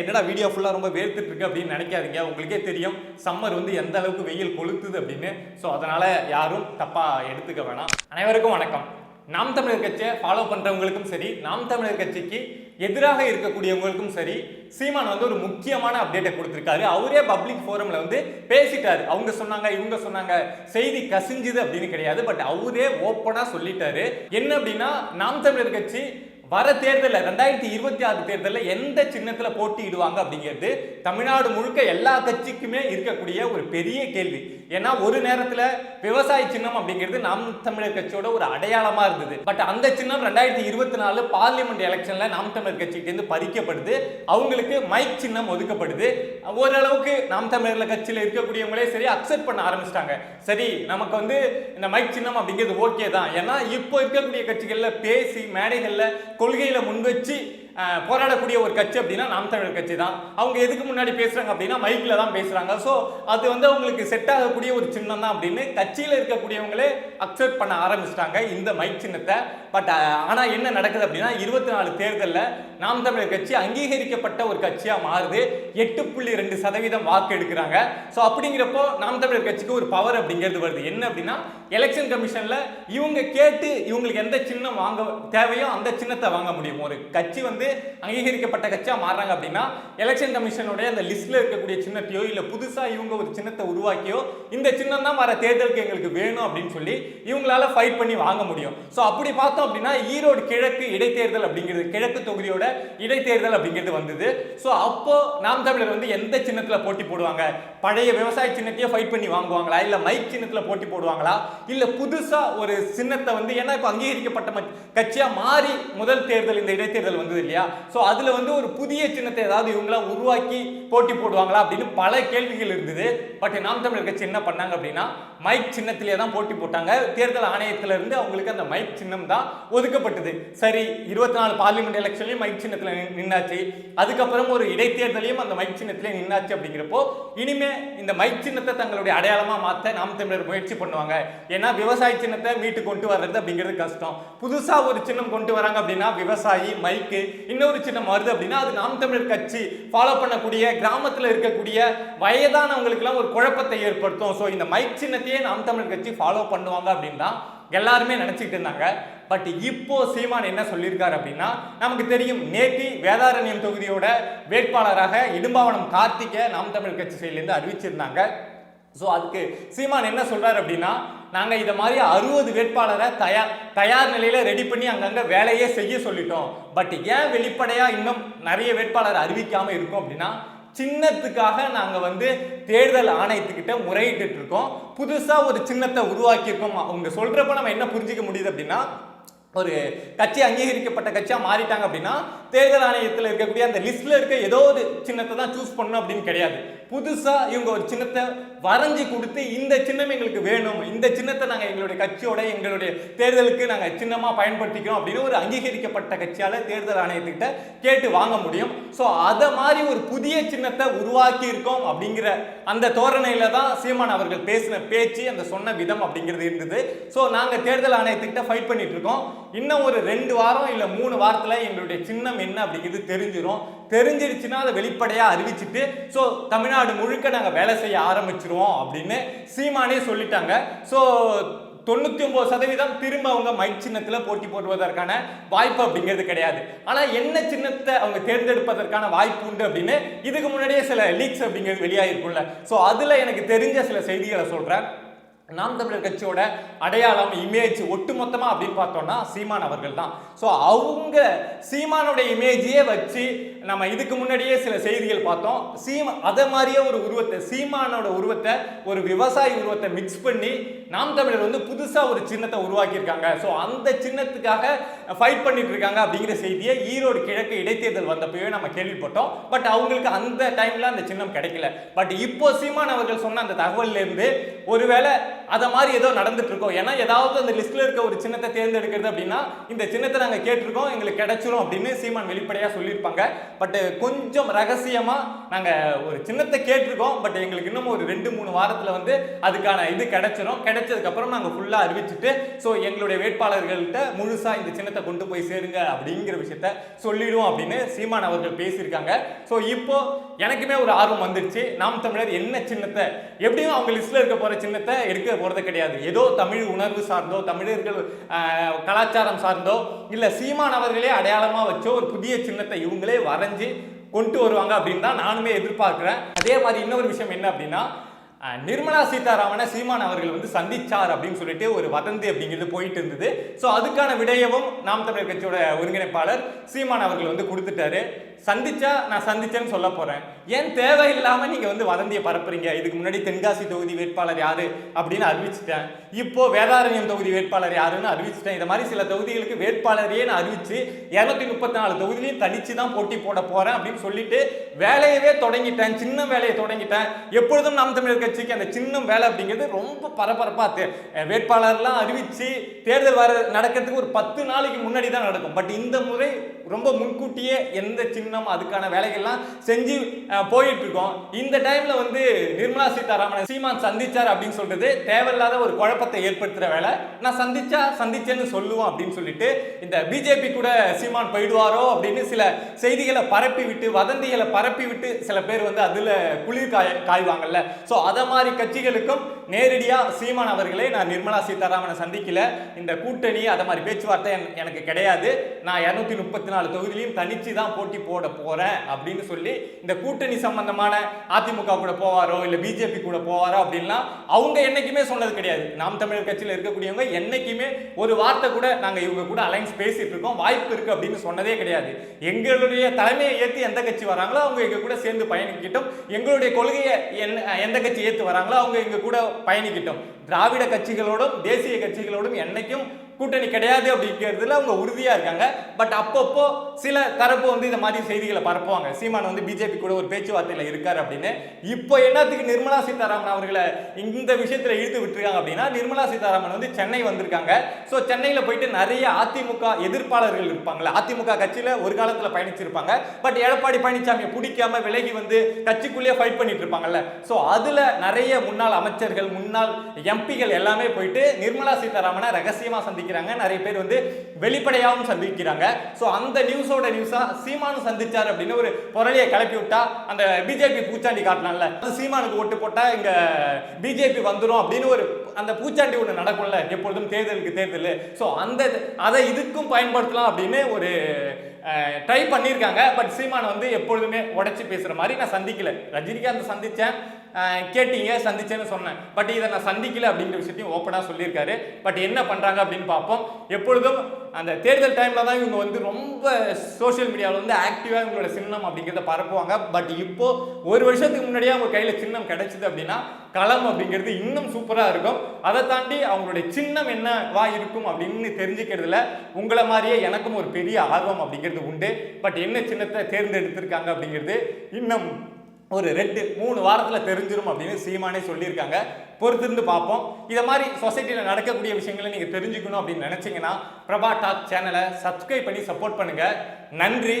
என்னடா வீடியோ ஃபுல்லாக ரொம்ப வேர்த்துட்டு இருக்கு அப்படின்னு நினைக்காதீங்க. உங்களுக்கே தெரியும் சம்மர் வந்து எந்த அளவுக்கு வெயில் கொளுத்துது அப்படின்னு. ஸோ அதனால யாரும் தப்பாக எடுத்துக்க வேணாம். அனைவருக்கும் வணக்கம். நாம் தமிழர் கட்சியை ஃபாலோ பண்ணுறவங்களுக்கும் சரி நாம் தமிழர் கட்சிக்கு எதிராக இருக்கக்கூடியவங்களுக்கும் சரி சீமான் வந்து ஒரு முக்கியமான அப்டேட்டை கொடுத்துருக்காரு. அவரே பப்ளிக் ஃபோரமில் வந்து பேசிட்டாரு. அவங்க சொன்னாங்க இவங்க சொன்னாங்க. செய்தி கசிஞ்சுது அப்படின்னு கிடையாது. பட் அவரே ஓப்பனாக சொல்லிட்டாரு. என்ன அப்படின்னா நாம் தமிழர் கட்சி வர தேர்தலில் ரெண்டாயிரத்தி இருபத்தி ஆறு தேர்தலில் எந்த சின்னத்தில் போட்டியிடுவாங்க அப்படிங்கிறது தமிழ்நாடு முழுக்க எல்லா கட்சிக்குமே இருக்கக்கூடிய ஒரு பெரிய கேள்வி. ஏன்னா ஒரு நேரத்தில் விவசாய சின்னம் அப்படிங்கிறது நாம் தமிழர் கட்சியோட ஒரு அடையாளமாக இருந்தது. பட் அந்த சின்னம் ரெண்டாயிரத்தி இருபத்தி நாலு பார்லிமெண்ட் எலெக்ஷனில் நாம் தமிழர் கட்சிகிட்டேருந்து பறிக்கப்படுது. அவங்களுக்கு மைக் சின்னம் ஒதுக்கப்படுது. ஓரளவுக்கு நாம் தமிழர் கட்சியில் இருக்கக்கூடியவங்களே சரி அக்செப்ட் பண்ண ஆரம்பிச்சிட்டாங்க. சரி நமக்கு வந்து இந்த மைக் சின்னம் அப்படிங்கிறது ஓகே தான். ஏன்னா இப்போ இருக்கக்கூடிய கட்சிகளில் பேசி மேடைகளில் கொள்கையில் முன்வச்சு போராடக்கூடிய ஒரு கட்சி அப்படின்னா நாம் தமிழர் கட்சி தான். அவங்க எதுக்கு முன்னாடி பேசுகிறாங்க அப்படின்னா மைக்கில் தான் பேசுகிறாங்க ஸோ அது வந்து அவங்களுக்கு செட் ஆகக்கூடிய ஒரு சின்னம் தான் அப்படின்னு கட்சியில் இருக்கக்கூடியவங்களே அக்செப்ட் பண்ண ஆரம்பிச்சிட்டாங்க இந்த மைக் சின்னத்தை. பட் ஆனால் என்ன நடக்குது அப்படின்னா இருபத்தி நாலு தேர்தலில் நாம் தமிழர் கட்சி அங்கீகரிக்கப்பட்ட ஒரு கட்சியாக மாறுது. எட்டு புள்ளி ரெண்டு சதவீதம் வாக்கு எடுக்கிறாங்க. ஸோ அப்படிங்கிறப்போ நாம் தமிழர் கட்சிக்கு ஒரு பவர் அப்படிங்கிறது வருது. என்ன அப்படின்னா எலெக்ஷன் கமிஷனில் இவங்க கேட்டு இவங்களுக்கு எந்த சின்னம் வாங்க தேவையோ அந்த சின்னத்தை வாங்க முடியும். ஒரு கட்சி வந்து அங்கீகரிக்கப்பட்ட கட்சியா மாறுறாங்க அப்படின்னா எலெக்ஷன் கமிஷனுடைய அந்த லிஸ்ட்ல இருக்கக்கூடிய சின்னத்தையோ இல்லை புதுசாக இவங்க ஒரு சின்னத்தை உருவாக்கியோ இந்த சின்னம் தான் வர தேர்தலுக்கு எங்களுக்கு வேணும் அப்படின்னு சொல்லி இவங்களால ஃபைட் பண்ணி வாங்க முடியும். ஸோ அப்படி பார்த்தோம் அப்படின்னா ஈரோடு கிழக்கு இடைத்தேர்தல் அப்படிங்கிறது கிழக்கு தொகுதியோட இடைத்தேர்தல் அப்படிங்கிறது வந்தது. ஸோ அப்போ நாம் தமிழர் வந்து எந்த சின்னத்தில் போட்டி போடுவாங்க? பழைய விவசாய சின்னத்தையே ஃபைட் பண்ணி வாங்குவாங்களா? இல்லை மைக் சின்னத்தில் போட்டி போடுவாங்களா? இல்லை புதுசாக ஒரு சின்னத்தை வந்து ஏன்னா இப்போ அங்கீகரிக்கப்பட்ட கட்சியாக மாறி முதல் தேர்தல் இந்த இடைத்தேர்தல் வந்தது இல்லையா? ஸோ அதில் வந்து ஒரு புதிய சின்னத்தை ஏதாவது இவங்களாம் உருவாக்கி போட்டி போடுவாங்களா அப்படின்னு பல கேள்விகள் இருந்தது. பட் நாம் தமிழர் கட்சி என்ன பண்ணாங்க அப்படின்னா மைக் சின்னத்திலே தான் போட்டி போட்டாங்க. தேர்தல் ஆணையத்திலிருந்து அவங்களுக்கு அந்த மைக் சின்னம் தான் ஒதுக்கப்பட்டது. சரி இருபத்தி நாலு பார்லிமெண்ட் எலெக்ஷன்லையும் மைக் சின்னத்தில் நின்னாச்சு. அதுக்கப்புறம் ஒரு இடைத்தேர்தலையும் அந்த மைக் சின்னத்திலே நின்னாச்சு அப்படிங்கிறப்போ இனிமே இந்த மைக் சின்னத்தை தங்களுடைய அடையாளமாக மாற்ற நாம் தமிழர் முயற்சி பண்ணுவாங்க. ஏன்னா விவசாய சின்னத்தை மீட்டு கொண்டு வர்றது அப்படிங்கிறது கஷ்டம். புதுசாக ஒரு சின்னம் கொண்டு வராங்க அப்படின்னா விவசாயி மைக்கு இன்னொரு சின்னம் வருது அப்படின்னா அது நாம் தமிழர் கட்சி ஃபாலோ பண்ணக்கூடிய கிராமத்தில் இருக்கக்கூடிய வயதானவங்களுக்குலாம் ஒரு குழப்பத்தை ஏற்படுத்தும். ஸோ இந்த மைக் சின்னத்தையே நாம் தமிழர் கட்சி ஃபாலோ பண்ணுவாங்க அப்படின்னு தான் எல்லாருமே நினச்சிக்கிட்டு இருந்தாங்க. பட் இப்போ சீமான் என்ன சொல்லியிருக்காரு அப்படின்னா நமக்கு தெரியும் நேத்தி வேதாரண்யம் தொகுதியோட வேட்பாளராக இடும்பாவனம் கார்த்திகை நாம் தமிழ் கட்சி சைட்லேருந்து அறிவிச்சிருந்தாங்க. ஸோ அதுக்கு சீமான் என்ன சொல்கிறார் அப்படின்னா நாங்கள் இதை மாதிரி அறுபது வேட்பாளரை தயார் தயார் நிலையில் ரெடி பண்ணி அங்கங்கே வேலையே செய்ய சொல்லிட்டோம். பட் ஏன் வெளிப்படையாக இன்னும் நிறைய வேட்பாளர் அறிவிக்காமல் இருக்கோம் அப்படின்னா சின்னத்துக்காக நாங்கள் வந்து தேர்தல் ஆணையத்துக்கிட்ட முறையிட்டு இருக்கோம் புதுசாக ஒரு சின்னத்தை உருவாக்கியிருக்கோம். அவங்க சொல்கிறப்ப நம்ம என்ன புரிஞ்சிக்க முடியுது அப்படின்னா ஒரு கட்சி அங்கீகரிக்கப்பட்ட கட்சியாக மாறிட்டாங்க அப்படின்னா தேர்தல் ஆணையத்தில் இருக்கக்கூடிய அந்த லிஸ்ட்டில் இருக்க ஏதோ ஒரு சின்னத்தை தான் சூஸ் பண்ணணும் அப்படின்னு கிடையாது. புதுசா இவங்க ஒரு சின்னத்தை வரைஞ்சி கொடுத்து இந்த சின்னம் எங்களுக்கு வேணும். இந்த சின்னத்தை நாங்கள் எங்களுடைய கட்சியோட எங்களுடைய தேர்தலுக்கு நாங்கள் சின்னமாக பயன்படுத்திக்கிறோம் அப்படின்னு ஒரு அங்கீகரிக்கப்பட்ட கட்சியால் தேர்தல் ஆணையத்துக்கிட்ட கேட்டு வாங்க முடியும். ஸோ அதை மாதிரி ஒரு புதிய சின்னத்தை உருவாக்கி இருக்கோம் அப்படிங்கிற அந்த தோரணையில தான் சீமான் அவர்கள் பேசின பேச்சு அந்த சொன்ன விதம் அப்படிங்கிறது இருந்தது. ஸோ நாங்கள் தேர்தல் ஆணையத்துக்கிட்ட ஃபைட் பண்ணிட்டு இருக்கோம். இன்னும் ஒரு ரெண்டு வாரம் இல்லை மூணு வாரத்தில் எங்களுடைய சின்னம் என்ன அப்படிங்கிறது தெரிஞ்சிடும் தெரிஞ்சிருச்சுன்னா அதை வெளிப்படையாக அறிவிச்சிட்டு ஸோ தமிழ்நாடு முழுக்க நாங்கள் வேலை செய்ய ஆரம்பிச்சிருவோம் அப்படின்னு சீமானே சொல்லிட்டாங்க. ஸோ தொண்ணூற்றி ஒம்பது சதவீதம் திரும்ப அவங்க மைக் சின்னத்தில் போட்டி போடுவதற்கான வாய்ப்பு அப்படிங்கிறது கிடையாது. ஆனால் என்ன சின்னத்தை அவங்க தேர்ந்தெடுப்பதற்கான வாய்ப்பு உண்டு அப்படின்னு இதுக்கு முன்னாடியே சில லீக்ஸ் அப்படிங்கிறது வெளியாகிருக்கும்ல ஸோ அதில் எனக்கு தெரிஞ்ச சில செய்திகளை சொல்கிறேன் நாம் தமிழர் கட்சியோட அடையாளம் இமேஜ் ஒட்டுமொத்தமாக அப்படின்னு பார்த்தோம்னா சீமான் அவர்கள் தான் ஸோ அவங்க சீமானுடைய இமேஜையே வச்சு நம்ம இதுக்கு முன்னாடியே சில செய்திகள் பார்த்தோம். சீமா அதை மாதிரியே ஒரு உருவத்தை சீமானோட உருவத்தை ஒரு விவசாயி உருவத்தை மிக்ஸ் பண்ணி நாம் தமிழர் வந்து புதுசாக ஒரு சின்னத்தை உருவாக்கியிருக்காங்க. ஸோ அந்த சின்னத்துக்காக ஃபைட் பண்ணிட்டு இருக்காங்க அப்படிங்கிற செய்தியை ஈரோடு கிழக்கு இடைத்தேர்தல் வந்தப்பவே நம்ம கேள்விப்பட்டோம். பட் அவங்களுக்கு அந்த டைம்ல அந்த சின்னம் கிடைக்கல. பட் இப்போ சீமான் அவர்கள் சொன்ன அந்த தகவல்லேருந்து ஒருவேளை அதை மாதிரி ஏதோ நடந்துட்டு இருக்கோம் ஏன்னா ஏதாவது அந்த லிஸ்ட்ல இருக்க ஒரு சின்னத்தை தேர்ந்தெடுக்கிறது அப்படின்னா இந்த சின்னத்தை நாங்கள் கேட்டிருக்கோம் எங்களுக்கு கிடைச்சிரும் அப்படின்னு சீமான் வெளிப்படையாக சொல்லியிருப்பாங்க. பட் கொஞ்சம் ரகசியமாக நாங்கள் ஒரு சின்னத்தை கேட்டிருக்கோம். பட் எங்களுக்கு இன்னும் ஒரு ரெண்டு மூணு வாரத்தில் வந்து அதுக்கான இது கிடைச்சிரும். கிடைச்சதுக்கப்புறம் நாங்கள் ஃபுல்லாக அறிவிச்சுட்டு ஸோ எங்களுடைய வேட்பாளர்கள்ட்ட முழுசாக இந்த சின்னத்தை கொண்டு போய் சேருங்க அப்படிங்கிற விஷயத்த சொல்லிடுவோம் அப்படின்னு சீமான் அவர்கள் பேசியிருக்காங்க. ஸோ இப்போ எனக்குமே ஒரு ஆர்வம் வந்துடுச்சு. நாம் தமிழர் என்ன சின்னத்தை? எப்படியும் அவங்க லிஸ்ட்டில் இருக்க போகிற சின்னத்தை எடுக்க போகிறது கிடையாது. ஏதோ தமிழ் உணர்வு சார்ந்தோ தமிழர்கள் கலாச்சாரம் சார்ந்தோ இல்லை சீமான் அவர்களே அடையாளமாக வச்சோ ஒரு புதிய சின்னத்தை இவங்களே வரைஞ்சு கொண்டு வருவாங்க அப்படின்னு தான் நானுமே எதிர்பார்க்குறேன். அதே மாதிரி இன்னொரு விஷயம் என்ன அப்படின்னா நிர்மலா சீதாராமனை சீமான் அவர்கள் வந்து சந்திச்சார் அப்படின்னு சொல்லிட்டு ஒரு வதந்தி அப்படிங்கிறது போயிட்டு இருந்தது. ஸோ அதுக்கான விடயமும் நாம் தமிழர் கட்சியோட ஒருங்கிணைப்பாளர் சீமான் அவர்கள் வந்து கொடுத்துட்டாரு. சந்திச்சா நான் சந்திச்சேன்னு சொல்ல போறேன். ஏன் தேவையில்லாம நீங்க வந்து வதந்தியை பரப்புறீங்க? இதுக்கு முன்னாடி தென்காசி தொகுதி வேட்பாளர் யாரு? அப்படின்னு அறிவிச்சிட்டேன். இப்போ வேதாரண்யம் தொகுதி வேட்பாளர் யாருன்னு அறிவிச்சிட்டேன். இந்த மாதிரி சில தொகுதிகளுக்கு வேட்பாளரையே நான் அறிவிச்சு இருநூத்தி முப்பத்தி நாலு தொகுதியிலையும் தனிச்சு தான் போட்டி போட போறேன் அப்படின்னு சொல்லிட்டு வேலையவே தொடங்கிட்டேன். சின்ன வேலையை தொடங்கிட்டேன். எப்பொழுதும் நாம் தமிழர் கட்சிக்கு அந்த சின்ன வேலை அப்படிங்கிறது ரொம்ப பரபரப்பா வேட்பாளர்லாம் அறிவிச்சு தேர்தல் வர நடக்கிறதுக்கு ஒரு பத்து நாளைக்கு முன்னாடி தான் நடக்கும். பட் இந்த முறை ரொம்ப முன்கூட்டியே எந்த சின்னம் அதுக்கான வேலைகள்லாம் செஞ்சு போயிட்டு இருக்கோம் இந்த டைம்ல வந்து நிர்மலா சீதாராமன் சீமான் சந்திச்சார் அப்படின்னு சொல்றது தேவையில்லாத ஒரு குழப்பத்தை ஏற்படுத்துற வேலை. நான் சந்திச்சா சந்திச்சேன்னு சொல்லுவோம் அப்படின்னு சொல்லிட்டு இந்த பிஜேபி கூட சீமான் போயிடுவாரோ அப்படின்னு சில செய்திகளை பரப்பி விட்டு வதந்திகளை பரப்பி விட்டு சில பேர் வந்து அதுல குளிர் காய காய்வாங்கல்ல. ஸோ அதை மாதிரி கட்சிகளுக்கும் நேரடியாக சீமான் அவர்களே நான் நிர்மலா சீதாராமனை சந்திக்கல. இந்த கூட்டணி அதை மாதிரி பேச்சுவார்த்தை எனக்கு கிடையாது. நான் இரநூத்தி முப்பத்தி நாலு தொகுதியிலையும் தனிச்சு தான் போட்டி போட போகிறேன் அப்படின்னு சொல்லி இந்த கூட்டணி சம்பந்தமான அதிமுக கூட போவாரோ இல்லை பிஜேபி கூட போவாரோ அப்படின்லாம் அவங்க என்னைக்குமே சொன்னது கிடையாது. நாம் தமிழர் கட்சியில் இருக்கக்கூடியவங்க என்னைக்குமே ஒரு வார்த்தை கூட நாங்கள் இவங்க கூட அலைன்ஸ் பேசிட்டு இருக்கோம். வாய்ப்பு இருக்கு அப்படின்னு சொன்னதே கிடையாது. எங்களுடைய தலைமையை ஏற்றி எந்த கட்சி வராங்களோ அவங்க எங்க கூட சேர்ந்து பயணிக்கிட்டோம். எங்களுடைய கொள்கையை என்ன- எந்த கட்சி ஏற்று வராங்களோ அவங்க எங்க கூட பயணிக்கட்டும். திராவிட கட்சிகளோடும் தேசிய கட்சிகளோடும் என்றைக்கும் கூட்டணி கிடையாது அப்படிங்கிறதுல அவங்க உறுதியாக இருக்காங்க. பட் அப்பப்போ சில தரப்பு வந்து இந்த மாதிரி செய்திகளை பரப்புவாங்க. சீமான் வந்து பிஜேபி கூட ஒரு பேச்சுவார்த்தையில் இருக்கார் அப்படின்னு. இப்போ என்னத்துக்கு நிர்மலா சீதாராமன் அவர்களை இந்த விஷயத்தில் இழுத்து விட்டுருக்காங்க அப்படின்னா நிர்மலா சீதாராமன் வந்து சென்னை வந்திருக்காங்க. ஸோ சென்னையில் போயிட்டு நிறைய அதிமுக எதிர்ப்பாளர்கள் இருப்பாங்களே அதிமுக கட்சியில் ஒரு காலத்தில் பயணிச்சிருப்பாங்க. பட் எடப்பாடி பழனிசாமியை பிடிக்காம விலகி வந்து கட்சிக்குள்ளேயே ஃபைட் பண்ணிட்டு இருப்பாங்கல்ல. ஸோ அதில் நிறைய முன்னாள் அமைச்சர்கள் முன்னாள் எம்பிகள் எல்லாமே போயிட்டு நிர்மலா சீதாராமனை ரகசியமாக சந்திக்கிறாங்க. நிறைய பேர் வந்து வெளிப்படையாகவும் சந்திக்கிறாங்க. ஸோ அந்த நியூஸோட நியூஸாக சீமானு சந்திச்சார் அப்படின்னு ஒரு புரளியை கிளப்பி விட்டா அந்த பிஜேபி பூச்சாண்டி காட்டலாம்ல. அது சீமானுக்கு ஓட்டு போட்டால் இங்கே பிஜேபி வந்துடும் அப்படின்னு ஒரு அந்த பூச்சாண்டி ஒன்று நடக்கும்ல. எப்பொழுதும் தேர்தலுக்கு தேர்தல். ஸோ அந்த அதை இதுக்கும் பயன்படுத்தலாம் அப்படின்னு ஒரு ட்ரை பண்ணியிருக்காங்க. பட் சீமான் வந்து எப்பொழுதுமே உடச்சி பேசுகிற மாதிரி நான் சந்திக்கல. ரஜினிகாந்த் சந்தித்தேன் கேட்டீங்க சந்திச்சேன்னு சொன்னேன். பட் இதை நான் சந்திக்கல அப்படிங்கிற விஷயத்தையும் ஓப்பனாக சொல்லியிருக்காரு. பட் என்ன பண்ணுறாங்க அப்படின்னு பார்ப்போம். எப்பொழுதும் அந்த தேர்தல் டைமில் தான் இவங்க வந்து ரொம்ப சோஷியல் மீடியாவில் வந்து ஆக்டிவாக இவங்களோட சின்னம் அப்படிங்கிறத பரப்புவாங்க. பட் இப்போது ஒரு வருஷத்துக்கு முன்னாடியே அவங்க கையில் சின்னம் கிடைச்சிது அப்படின்னா களம் அப்படிங்கிறது இன்னும் சூப்பராக இருக்கும். அதை தாண்டி அவங்களுடைய சின்னம் என்னவா இருக்கும் அப்படின்னு தெரிஞ்சுக்கிறதுல உங்களை மாதிரியே எனக்கும் ஒரு பெரிய ஆர்வம் அப்படிங்கிறது உண்டு. பட் என்ன சின்னத்தை தேர்ந்தெடுத்திருக்காங்க அப்படிங்கிறது இன்னும் ஒரு ரெண்டு மூணு வாரத்தில் தெரிஞ்சிடும் அப்படின்னு சீமானே சொல்லியிருக்காங்க. பொறுத்திருந்து பார்ப்போம். இதை மாதிரி சொசைட்டியில் நடக்கக்கூடிய விஷயங்களை நீங்கள் தெரிஞ்சுக்கணும் அப்படின்னு நினச்சிங்கன்னா பிரபா டாக் சேனலை சப்ஸ்கிரைப் பண்ணி சப்போர்ட் பண்ணுங்கள் நன்றி.